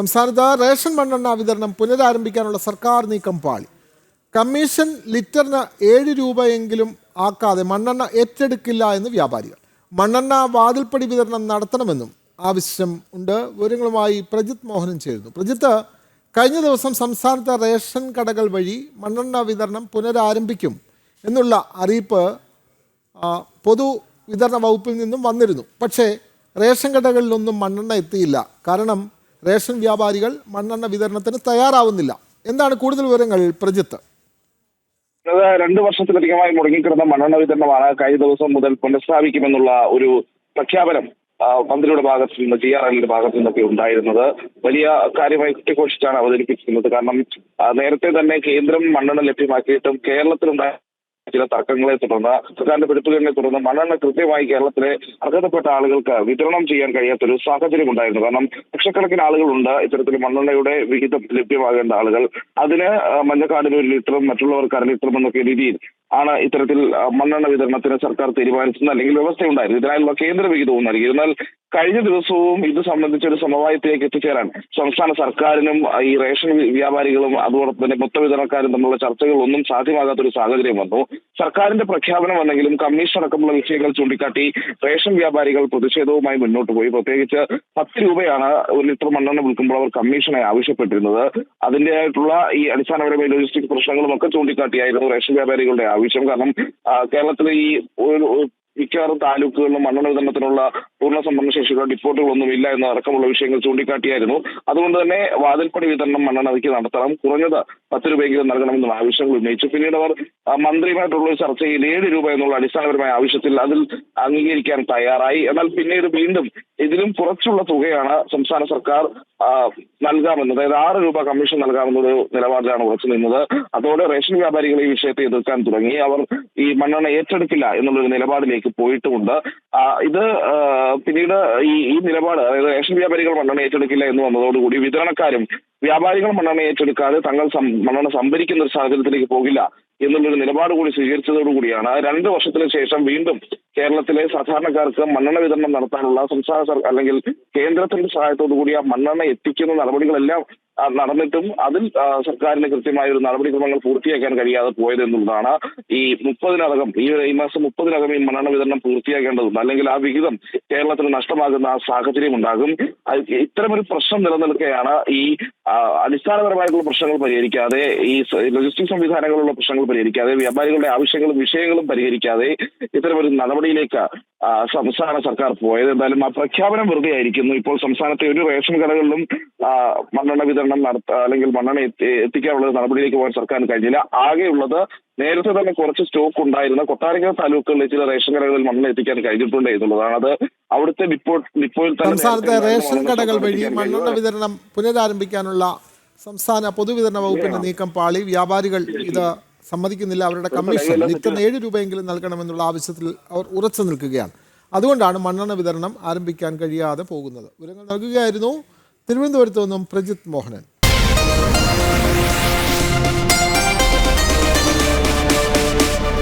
സംസ്ഥാനത്ത് റേഷൻ മണ്ണെണ്ണ വിതരണം പുനരാരംഭിക്കാനുള്ള സർക്കാർ നീക്കം പാളി. കമ്മീഷൻ ലിറ്ററിന് ഏഴ് രൂപയെങ്കിലും ആക്കാതെ മണ്ണെണ്ണ ഏറ്റെടുക്കില്ല എന്ന് വ്യാപാരികൾ. മണ്ണെണ്ണ വാതിൽപ്പടി വിതരണം നടത്തണമെന്നും ആവശ്യം ഉണ്ട്. വിവരങ്ങളുമായി പ്രജിത് മോഹനൻ ചേരുന്നു. പ്രജിത്ത് കഴിഞ്ഞ ദിവസം സംസ്ഥാനത്തെ റേഷൻ കടകൾ വഴി മണ്ണെണ്ണ വിതരണം പുനരാരംഭിക്കും എന്നുള്ള അറിയിപ്പ് പൊതു വിതരണ വകുപ്പിൽ നിന്നും വന്നിരുന്നു. പക്ഷേ റേഷൻ കടകളിലൊന്നും മണ്ണെണ്ണ എത്തിയില്ല. കാരണം റേഷൻ വ്യാപാരികൾ മണ്ണെണ്ണ വിതരണത്തിന് തയ്യാറാവുന്നില്ല. എന്താണ് കൂടുതൽ വിവരങ്ങൾ പ്രജിത്ത്? രണ്ട് വർഷത്തിലധികമായി മുടങ്ങിക്കിടന്ന മണ്ണെണ്ണ വിതരണമാണ് കഴിഞ്ഞ ദിവസം മുതൽ പുനഃസ്ഥാപിക്കുമെന്നുള്ള ഒരു പ്രഖ്യാപനം മന്ത്രിയുടെ ഭാഗത്ത് നിന്ന് ജി ആർ എല്ലിന്റെ ഭാഗത്തു നിന്നൊക്കെ ഉണ്ടായിരുന്നത്. വലിയ കാര്യമായി കുറ്റഘോഷിച്ചാണ് അവതരിപ്പിച്ചിരുന്നത്. കാരണം നേരത്തെ തന്നെ കേന്ദ്രം മണ്ണെണ്ണ ലഭ്യമാക്കിയിട്ടും കേരളത്തിലുണ്ടായ ചില തർക്കങ്ങളെ തുടർന്ന് സർക്കാരിന്റെ പിടിപ്പുകളെ തുടർന്ന് മണ്ണെണ്ണ കൃത്യമായി കേരളത്തിലെ അർഹതപ്പെട്ട ആളുകൾക്ക് വിതരണം ചെയ്യാൻ കഴിയാത്തൊരു സാഹചര്യം ഉണ്ടായിരുന്നു. കാരണം ലക്ഷക്കണക്കിന് ആളുകളുണ്ട് ഇത്തരത്തിൽ മണ്ണെണ്ണയുടെ വിഹിതം ലഭ്യമാകേണ്ട ആളുകൾ. അതിന് മഞ്ഞക്കാടിന് ഒരു ലിറ്ററും മറ്റുള്ളവർക്ക് അര ലിറ്ററും എന്നൊക്കെ രീതിയിൽ ആണ് ഇത്തരത്തിൽ മണ്ണെണ്ണ വിതരണത്തിന് സർക്കാർ തീരുമാനിച്ചത്. അല്ലെങ്കിൽ വ്യവസ്ഥയുണ്ടായിരുന്നു. ഇതിനായുള്ള കേന്ദ്ര വിഹിതവും നൽകി എന്നാൽ കഴിഞ്ഞ ദിവസവും ഇത് സംബന്ധിച്ച ഒരു സമവായത്തിലേക്ക് എത്തിച്ചേരാൻ സംസ്ഥാന സർക്കാരിനും ഈ റേഷൻ വ്യാപാരികളും അതോടൊപ്പം തന്നെ മൊത്ത വിതരണക്കാരും തമ്മിലുള്ള ചർച്ചകളൊന്നും സാധ്യമാകാത്ത ഒരു സാഹചര്യം വന്നു. സർക്കാരിന്റെ പ്രഖ്യാപനം വന്നെങ്കിലും കമ്മീഷൻ അടക്കമുള്ള വിഷയങ്ങൾ ചൂണ്ടിക്കാട്ടി റേഷൻ വ്യാപാരികൾ പ്രതിഷേധവുമായി മുന്നോട്ട് പോയി. പ്രത്യേകിച്ച് പത്ത് രൂപയാണ് ഒരു ലിറ്റർ മണ്ണെണ്ണ വിൽക്കുമ്പോൾ അവർ കമ്മീഷനെ ആവശ്യപ്പെട്ടിരുന്നത്. അതിന്റേതായിട്ടുള്ള ഈ അടിസ്ഥാനപരമായ ലോജിസ്റ്റിക് പ്രശ്നങ്ങളും ഒക്കെ ചൂണ്ടിക്കാട്ടിയായിരുന്നു റേഷൻ വ്യാപാരികളുടെ ആവശ്യം. കാരണം കേരളത്തിലെ ഈ ഒരു മിക്കവാറും താലൂക്കുകളിലും മണ്ണെണ്ണ വിതരണത്തിനുള്ള പൂർണ സംഭരണ ശേഷിയുള്ള ഡിപ്പോട്ടുകളൊന്നും ഇല്ല എന്ന അടക്കമുള്ള വിഷയങ്ങൾ ചൂണ്ടിക്കാട്ടിയായിരുന്നു. അതുകൊണ്ട് തന്നെ വാതിൽപ്പടി വിതരണം മണ്ണെണ്ണയ്ക്ക് നടത്തണം. കുറഞ്ഞത് പത്ത് രൂപയെങ്കിലും നൽകണമെന്നും ആവശ്യങ്ങൾ ഉന്നയിച്ചു. പിന്നീട് അവർ മന്ത്രിയുമായിട്ടുള്ള ഒരു ചർച്ചയിൽ ഏഴ് രൂപ എന്നുള്ള അടിസ്ഥാനപരമായ ആവശ്യത്തിൽ അതിൽ അംഗീകരിക്കാൻ തയ്യാറായി. എന്നാൽ പിന്നീട് വീണ്ടും ഇതിലും കുറച്ചുള്ള തുകയാണ് സംസ്ഥാന സർക്കാർ നൽകാമെന്ന് അതായത് ആറ് രൂപ കമ്മീഷൻ നൽകാമെന്നൊരു നിലപാടിലാണ് ഉറച്ചു നിന്നത്. അതോടെ റേഷൻ വ്യാപാരികൾ ഈ വിഷയത്തെ എതിർക്കാൻ തുടങ്ങി. അവർ ഈ മണ്ണെണ്ണ ഏറ്റെടുക്കില്ല എന്നുള്ളൊരു നിലപാടിലേക്ക് പോയിട്ടുമുണ്ട് ഇത് പിന്നീട് ഈ ഈ നിലപാട് അതായത് റേഷൻ വ്യാപാരികൾ മണ്ണെണ്ണ ഏറ്റെടുക്കില്ല എന്ന് വന്നതോടുകൂടി വിതരണക്കാരും വ്യാപാരികൾ മണ്ണെണ്ണ ഏറ്റെടുക്കാതെ തങ്ങൾ മണ്ണെണ്ണ സംഭരിക്കുന്ന ഒരു സാഹചര്യത്തിലേക്ക് പോകില്ല എന്നുള്ളൊരു നിലപാട് കൂടി സ്വീകരിച്ചതോടുകൂടിയാണ്. രണ്ട് വർഷത്തിന് ശേഷം വീണ്ടും കേരളത്തിലെ സാധാരണക്കാർക്ക് മണ്ണെണ്ണ വിതരണം നടത്താനുള്ള സംസ്ഥാന സർക്കാർ അല്ലെങ്കിൽ കേന്ദ്രത്തിന്റെ സഹായത്തോടു കൂടി ആ മണ്ണെണ്ണ എത്തിക്കുന്ന നടപടികളെല്ലാം നടന്നിട്ടും അതിൽ സർക്കാരിന് കൃത്യമായ ഒരു നടപടിക്രമങ്ങൾ പൂർത്തിയാക്കാൻ കഴിയാതെ പോയത് എന്നുള്ളതാണ് ഈ മുപ്പതിനകം ഈ ഈ മാസം മുപ്പതിനകം ഈ മണ്ണെണ്ണ വിതരണം പൂർത്തിയാക്കേണ്ടതുണ്ട് അല്ലെങ്കിൽ ആ വിഹിതം കേരളത്തിന് നഷ്ടമാകുന്ന ആ സാഹചര്യം ഉണ്ടാകും. ഇത്തരമൊരു പ്രശ്നം നിലനിൽക്കുകയാണ് ഈ അടിസ്ഥാനപരമായിട്ടുള്ള പ്രശ്നങ്ങൾ പരിഹരിക്കാതെ ഈ ലോജിസ്റ്റിക് സംവിധാനങ്ങളുള്ള പ്രശ്നങ്ങൾ പരിഹരിക്കാതെ വ്യാപാരികളുടെ ആവശ്യങ്ങളും വിഷയങ്ങളും പരിഹരിക്കാതെ ഇത്തരമൊരു നടപടിയിലേക്ക് സംസ്ഥാന സർക്കാർ പോയത്. എന്തായാലും ആ പ്രഖ്യാപനം വെറുതെ ആയിരിക്കുന്നു ഇപ്പോൾ സംസ്ഥാനത്തെ ഒരു റേഷൻ കടകളിലും മണ്ണെണ്ണ വിതരണം നടത്ത അല്ലെങ്കിൽ മണ്ണെണ്ണ എത്തി- എത്തിക്കാനുള്ള നടപടിയിലേക്ക് പോകാൻ സർക്കാരിന് കഴിഞ്ഞില്ല. ആകെയുള്ളത് നേരത്തെ തന്നെ കുറച്ച് സ്റ്റോക്ക് ഉണ്ടായിരുന്ന. കൊട്ടാരക്കര താലൂക്കുകളിലെ ചില റേഷൻ കടകളിൽ മണ്ണെണ്ണ എത്തിക്കാൻ കഴിഞ്ഞിട്ടുണ്ട് എന്നുള്ളതാണ്. അത് അവിടുത്തെ ഡിപ്പോ ഡിപ്പോയിൽ തന്നെ സംസ്ഥാനത്തെ റേഷൻ കടകൾ വഴി മണ്ണെണ്ണ വിതരണം പുനരാരംഭിക്കാനുള്ള സംസ്ഥാന പൊതുവിതരണ വകുപ്പിന്റെ നീക്കം പാളി വ്യാപാരികൾ ഇത് സമ്മതിക്കുന്നില്ല. അവരുടെ കമ്മീഷൻ നിത്യം ഏഴ് രൂപയെങ്കിലും നൽകണമെന്നുള്ള ആവശ്യത്തിൽ അവർ ഉറച്ചു നിൽക്കുകയാണ്. അതുകൊണ്ടാണ് മണ്ണെണ്ണ വിതരണം ആരംഭിക്കാൻ കഴിയാതെ പോകുന്നത്. വിവരങ്ങൾ നൽകുകയായിരുന്നു തിരുവനന്തപുരത്ത് നിന്നും പ്രജിത് മോഹനൻ.